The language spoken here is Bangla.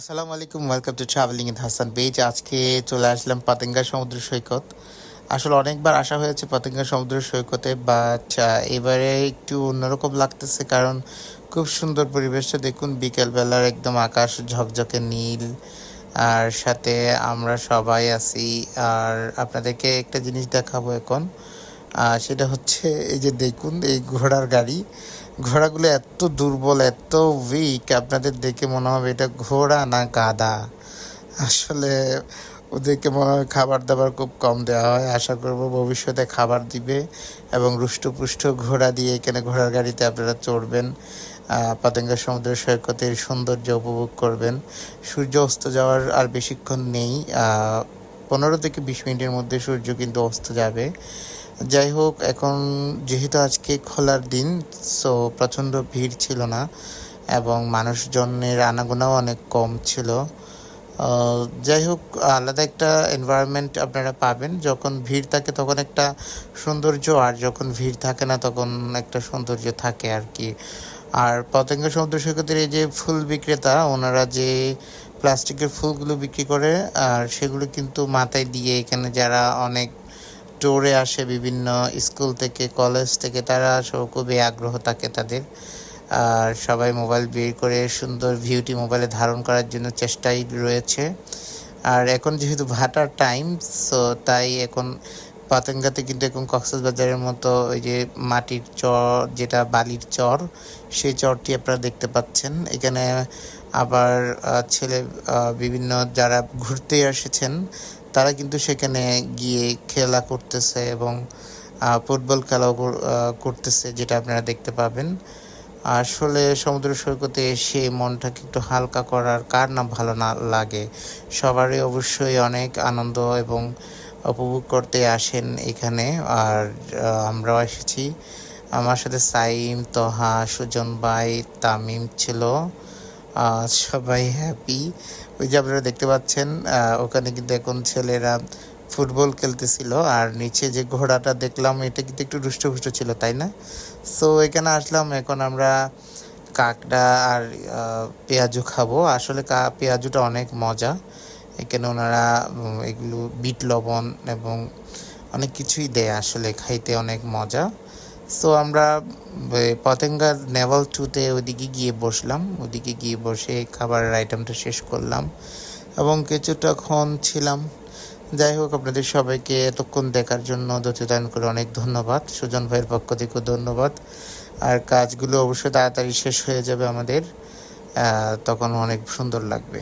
আসসালামু আলাইকুম welcome to travelling in Hasan base আজকে চলে আসলাম পাতেঙ্গা সমুদ্র সৈকত। আসলে অনেকবার আসা হয়েছে পাতেঙ্গা সমুদ্র সৈকতে বাট এবারে একটু অন্যরকম লাগতেছে কারণ খুব সুন্দর পরিবেশটা। দেখুন, বিকেলবেলার একদম আকাশ ঝকঝকে নীল, আর সাথে আমরা সবাই আছি। আর আপনাদেরকে একটা জিনিস দেখাবো এখন। সেটা হচ্ছে এই যে দেখুন, এই ঘোড়ার গাড়ি। ঘোড়াগুলো এত দুর্বল, এত উইক আপনাদের দেখে মনে হবে এটা ঘোড়া না গাদা আসলে ওদেরকে মনে হয় খাবার দাবার খুব কম দেওয়া হয়। আশা করব ভবিষ্যতে খাবার দিবে এবং রুষ্টপুষ্ট ঘোড়া দিয়ে এখানে ঘোড়ার গাড়িতে আপনারা চড়বেন পাতেঙ্গা সমুদ্র সৈকতের সৌন্দর্য উপভোগ করবেন। সূর্য অস্ত যাওয়ার আর বেশিক্ষণ নেই পনেরো থেকে বিশ মিনিটের মধ্যে সূর্য কিন্তু অস্ত যাবে। যাই হোক এখন যেহেতু আজকে খোলার দিন সো প্রচণ্ড ভিড় ছিল না এবং মানুষজনের আনাগোনাও অনেক কম ছিল। যাই হোক আলাদা একটা এনভায়রনমেন্ট আপনারা পাবেন। যখন ভিড় থাকে তখন একটা সৌন্দর্য, আর যখন ভিড় থাকে না তখন একটা সৌন্দর্য থাকে আর কি। আর পতঙ্গ সমুদ্র সৈকতের এই যে ফুল বিক্রেতা, ওনারা যে প্লাস্টিকের ফুলগুলো বিক্রি করে, আর সেগুলো কিন্তু মাথায় দিয়ে এখানে যারা অনেক ট্যুরে আসে বিভিন্ন স্কুল থেকে কলেজ থেকে, তারা আসলে খুবই আগ্রহ থাকে তাদের। আর সবাই মোবাইল বের করে সুন্দর ভিউটি মোবাইলে ধারণ করার জন্য চেষ্টাই রয়েছে। আর এখন যেহেতু ভাটার টাইম সো তাই এখন পাতেঙ্গাতে কিন্তু এখন কক্সবাজারের মতো ওই যে মাটির চর, যেটা বালির চর, সেই চরটি আপনারা দেখতে পাচ্ছেন। এখানে আবার ছেলে বিভিন্ন যারা ঘুরতে এসেছেন তারা কিন্তু সেখানে গিয়ে খেলা করতেছে এবং ফুটবল খেলাও করতেছে, যেটা আপনারা দেখতে পাবেন। আসলে সমুদ্র সৈকতে এসে মনটাকে একটু হালকা করার কার না ভালো না লাগে। সবারই অবশ্যই অনেক আনন্দ এবং উপভোগ করতে আসেন এখানে। আর আমরাও এসেছি। আমার সাথে সাইম, তহা, সুজন ভাই, তামিম ছিল। সবাই হ্যাপি ওই যে আপনারা দেখতে পাচ্ছেন ওখানে কিন্তু এখন ছেলেরা ফুটবল খেলতেছিল, আর নিচে যে ঘোড়াটা দেখলাম, এটা কিন্তু একটু রুষ্টপুষ্ট ছিল, তাই না? সো এখানে আসলাম, এখন আমরা কাকড়া আর পেঁয়াজু খাব। আসলে কা, পেঁয়াজুটা অনেক মজা। এখানে ওনারা এগুলো বিট লবণ এবং অনেক কিছুই দেয় আসলে, খাইতে অনেক মজা। সো আমরা পতেঙ্গার নেভাল টুতে ওদিকে গিয়ে বসলাম। ওদিকে গিয়ে বসে খাবারের আইটেমটা শেষ করলাম এবং কিছুটাক্ষণ ছিলাম। যাই হোক, আপনাদের সবাইকে এতক্ষণ দেখার জন্য দতিদান করে অনেক ধন্যবাদ। সুজন ভাইয়ের পক্ষ থেকেও ধন্যবাদ। আর কাজগুলো অবশ্যই তাড়াতাড়ি শেষ হয়ে যাবে আমাদের। তখন অনেক সুন্দর লাগবে।